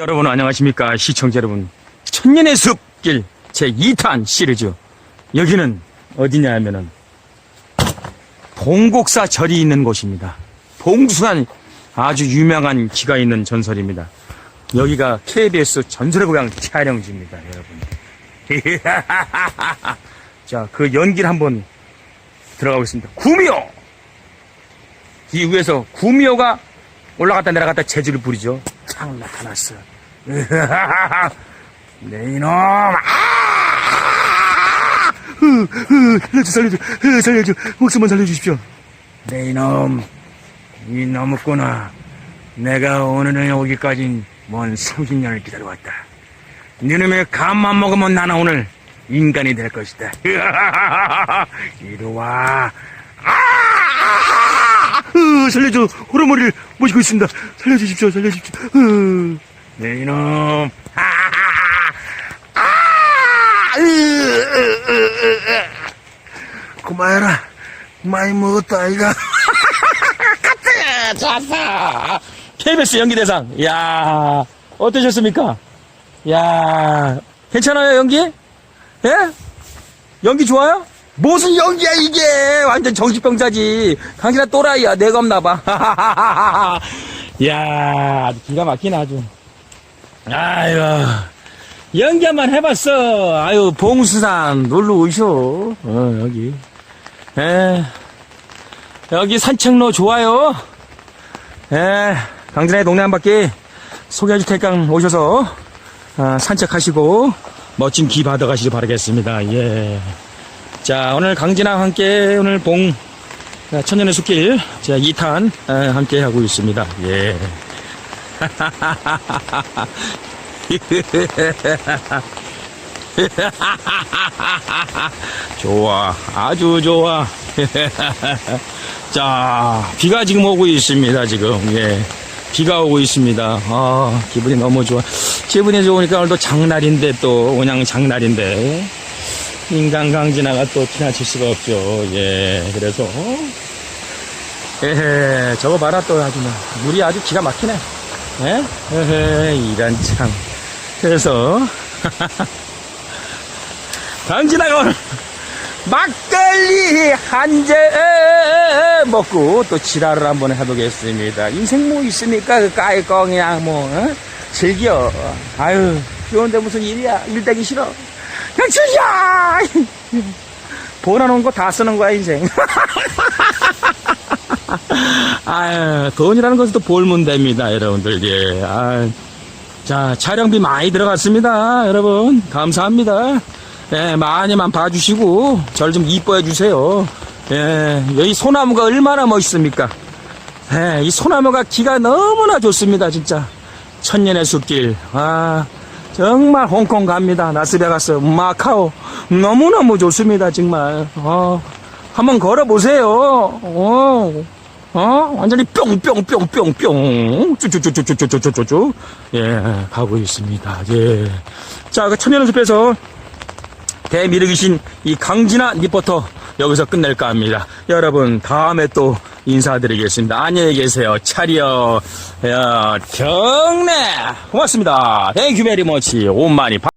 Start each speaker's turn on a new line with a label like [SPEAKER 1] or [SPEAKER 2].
[SPEAKER 1] 여러분 안녕하십니까? 시청자 여러분. 천년의 숲길 제2탄 시리즈. 여기는 어디냐 하면은 봉곡사 절이 있는 곳입니다. 봉수산 아주 유명한 기가 있는 전설입니다. 여기가 KBS 전설의 고향 촬영지입니다 여러분. 자그 연기를 한번 들어가보겠습니다. 구미호! 이 위에서 구미호가 올라갔다 내려갔다 재주를 부리죠 창 나타났어. 네 이놈. 아! 살려줘 살려줘. 으, 살려줘. 목숨만 살려주십시오. 네 이놈. 이 너무구나. 내가 오늘은 오기까진 먼 30년을 기다려왔다. 니놈의 간만 먹으면 나는 오늘 인간이 될 것이다. 이리 와 으, 살려줘. 호러머리를 모시고 있습니다. 살려주십시오 살려주십시오. 으. 네 이놈. 아, 아, 으, 으, 으, 으, 으. 그만해라. 많이 먹었다 아이가. 카트 좋았어. KBS 연기대상. 야 어떠셨습니까? 야 괜찮아요 연기? 예? 연기 좋아요 무슨 연기야 이게? 완전 정신병자지. 강진아 또라이야. 내가 없나봐. 야 아주 기가 막히네 아주. 아유 연기 한번 해봤어. 아유 봉수산 놀러 오쇼 어 여기. 에 여기 산책로 좋아요. 에 강진아의 동네 한 바퀴 소개해줄 테니까 오셔서 아, 산책하시고 멋진 기 받아가시길 바라겠습니다. 예. 자, 오늘 강진아와 함께 오늘 봉 아, 천년의 숲길 자 2탄 아, 함께 하고 있습니다. 예. 좋아, 아주 좋아. 자, 비가 지금 오고 있습니다. 지금 예, 비가 오고 있습니다. 아, 기분이 너무 좋아. 기분이 좋으니까 오늘도 장날인데 또 그냥 장날인데 인간 강진아가 또 지나칠 수가 없죠. 예, 그래서 에헤, 저거 봐라 또 아주 뭐 물이 아주 기가 막히네. 예? 에헤, 이런 참. 그래서 강진아가 오늘 막걸리 한 잔 먹고 또 지랄을 한번 해보겠습니다. 인생 뭐 있습니까? 그 그냥 뭐 어? 즐겨. 아유, 좋은데 무슨 일이야? 일 되기 싫어. 양치야! 보내놓은 거 다 쓰는 거야, 인생. 아유, 돈이라는 것은 또 볼면 됩니다, 여러분들. 예. 아유. 자, 촬영비 많이 들어갔습니다, 여러분. 감사합니다. 예, 많이만 봐주시고, 절좀 이뻐해 주세요. 예, 여기 소나무가 얼마나 멋있습니까? 예, 이 소나무가 기가 너무나 좋습니다, 진짜. 천년의 숲길. 아, 정말 홍콩 갑니다. 라스베가스, 마카오. 너무너무 좋습니다, 정말. 어, 한번 걸어보세요. 어, 어, 완전히 뿅뿅뿅뿅뿅. 쭈쭈쭈쭈쭈쭈쭈쭈. 예, 가고 있습니다. 예. 자, 그 천년의 숲에서 대미륵이신 이 강진아 리포터 여기서 끝낼까 합니다. 여러분, 다음에 또 인사드리겠습니다. 안녕히 계세요. 야, 경례. 고맙습니다. 땡큐 베리 머치. 파